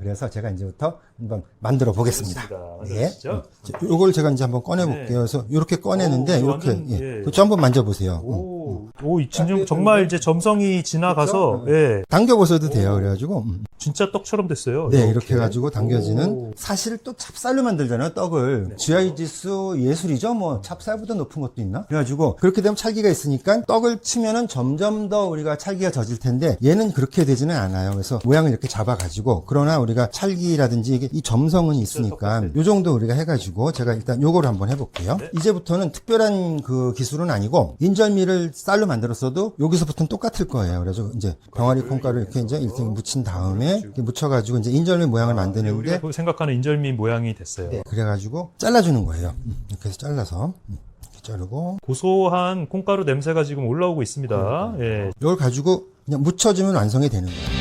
그래서 제가 이제부터 한번 만들어 보겠습니다. 좋습니다. 예. 자, 요걸 제가 이제 한번 꺼내 볼게요. 네. 그래서 이렇게 꺼내는데 오, 이렇게 완전, 예. 예. 그렇죠. 한번 만져 보세요. 오, 오, 이 진정 정말 이제 점성이 지나가서, 그렇죠? 예, 당겨 보셔도 돼요. 그래 가지고 음. 진짜 떡처럼 됐어요. 네, 이렇게 해가지고 당겨지는 오. 사실 또 찹쌀로 만들잖아요, 떡을. GI 지수 예술이죠, 뭐 찹쌀보다 높은 것도 있나? 그래가지고 그렇게 되면 찰기가 있으니까 떡을 치면은 점점 더 우리가 찰기가 젖을 텐데 얘는 그렇게 되지는 않아요. 그래서 모양을 이렇게 잡아가지고 그러나 우리가 찰기라든지 이게 이 점성은 있으니까 요 정도 우리가 해가지고 제가 일단 요거를 한번 해볼게요. 이제부터는 특별한 그 기술은 아니고 인절미를 쌀로 만들었어도 여기서부터는 똑같을 거예요. 그래서 이제 병아리 콩가루 이렇게 이제 이렇게 묻힌 다음에 이렇게 묻혀가지고 이제 인절미 모양을 만드는데 우리가 생각하는 인절미 모양이 됐어요. 네, 그래가지고 잘라주는 거예요. 음, 이렇게 해서 잘라서 음, 이렇게 자르고 고소한 콩가루 냄새가 지금 올라오고 있습니다. 예. 이걸 가지고 그냥 묻혀주면 완성이 되는 거예요.